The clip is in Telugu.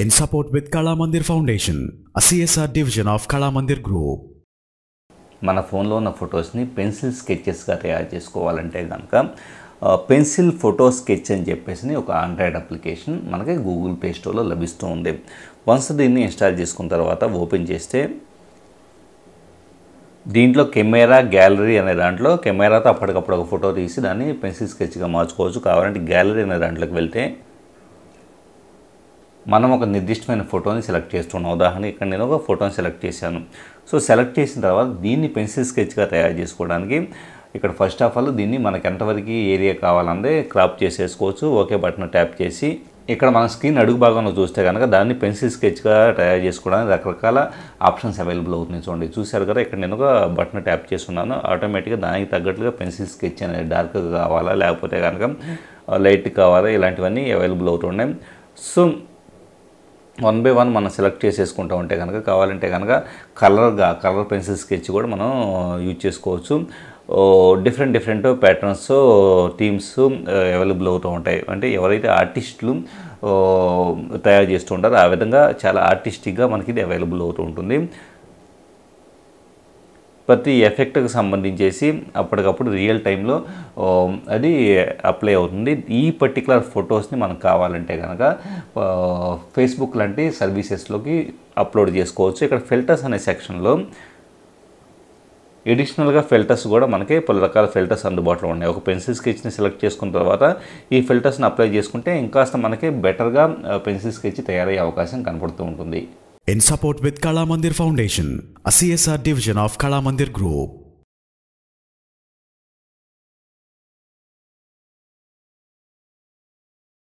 in support with Kala Mandir Foundation, a CSR division of Kala Mandir Group. మన ఫోన్లో ఉన్న ఫొటోస్ని పెన్సిల్ స్కెచెస్గా తయారు చేసుకోవాలంటే కనుక పెన్సిల్ ఫోటో స్కెచ్ అని చెప్పేసి ఒక ఆండ్రాయిడ్ అప్లికేషన్ మనకి గూగుల్ ప్లే స్టోర్లో లభిస్తూ ఉంది వన్స్ దీన్ని ఇన్స్టాల్ చేసుకున్న తర్వాత ఓపెన్ చేస్తే దీంట్లో కెమెరా గ్యాలరీ అనే దాంట్లో కెమెరాతో అప్పటికప్పుడు ఒక ఫోటో తీసి దాన్ని పెన్సిల్ స్కెచ్గా మార్చుకోవచ్చు కావాలంటే గ్యాలరీ అనే దాంట్లోకి వెళ్తే మనం ఒక నిర్దిష్టమైన ఫోటోని సెలెక్ట్ చేస్తున్నాం. ఉదాహరణ ఇక్కడ నేను ఒక ఫోటోని సెలెక్ట్ చేశాను. సో సెలెక్ట్ చేసిన తర్వాత దీన్ని పెన్సిల్ స్కెచ్గా తయారు చేసుకోవడానికి ఇక్కడ ఫస్ట్ ఆఫ్ ఆల్ దీన్ని మనకి ఎంతవరకు ఏరియా కావాలంటే క్రాప్ చేసేసుకోవచ్చు. ఓకే బటన్ ట్యాప్ చేసి ఇక్కడ మన స్క్రీన్ అడుగు భాగంలో చూస్తే కనుక దాన్ని పెన్సిల్ స్కెచ్గా తయారు చేసుకోవడానికి రకరకాల ఆప్షన్స్ అవైలబుల్ అవుతున్నాయి చూడండి. చూశారు కదా ఇక్కడ నేను ఒక బటన్ ట్యాప్ చేస్తున్నాను. ఆటోమేటిక్గా దానికి తగ్గట్లుగా పెన్సిల్ స్కెచ్ అనేది డార్క్గా కావాలా లేకపోతే కనుక లైట్ కావాలా ఇలాంటివన్నీ అవైలబుల్ అవుతున్నాయి. సో వన్ బై వన్ మనం సెలెక్ట్ చేసేసుకుంటూ ఉంటే కనుక కావాలంటే కనుక కలర్గా కలర్ పెన్సిల్ స్కెచ్ కూడా మనం uh, యూజ్ చేసుకోవచ్చు. Different different patterns themes available అవుతూ ఉంటాయి. అంటే ఎవరైతే ఆర్టిస్టులు తయారు చేస్తూ ఉంటారో ఆ విధంగా చాలా ఆర్టిస్టిక్గా మనకి ఇది అవైలబుల్ అవుతూ ఉంటుంది. ప్రతి ఎఫెక్ట్కి సంబంధించేసి అప్పటికప్పుడు రియల్ టైంలో అది అప్లై అవుతుంది. ఈ పర్టికులర్ ఫొటోస్ని మనకు కావాలంటే కనుక ఫేస్బుక్ లాంటి సర్వీసెస్లోకి అప్లోడ్ చేసుకోవచ్చు. ఇక్కడ ఫిల్టర్స్ అనే సెక్షన్లో ఎడిషనల్గా ఫిల్టర్స్ కూడా మనకి పలు రకాల ఫిల్టర్స్ అందుబాటులో ఉన్నాయి. ఒక పెన్సిల్ స్కెచ్ని సెలెక్ట్ చేసుకున్న తర్వాత ఈ ఫిల్టర్స్ని అప్లై చేసుకుంటే ఇంకాస్త మనకి బెటర్గా పెన్సిల్ స్కెచ్ తయారయ్యే అవకాశం కనపడుతూ ఉంటుంది. In support with Kala Mandir Foundation, a CSR division of Kala Mandir Group.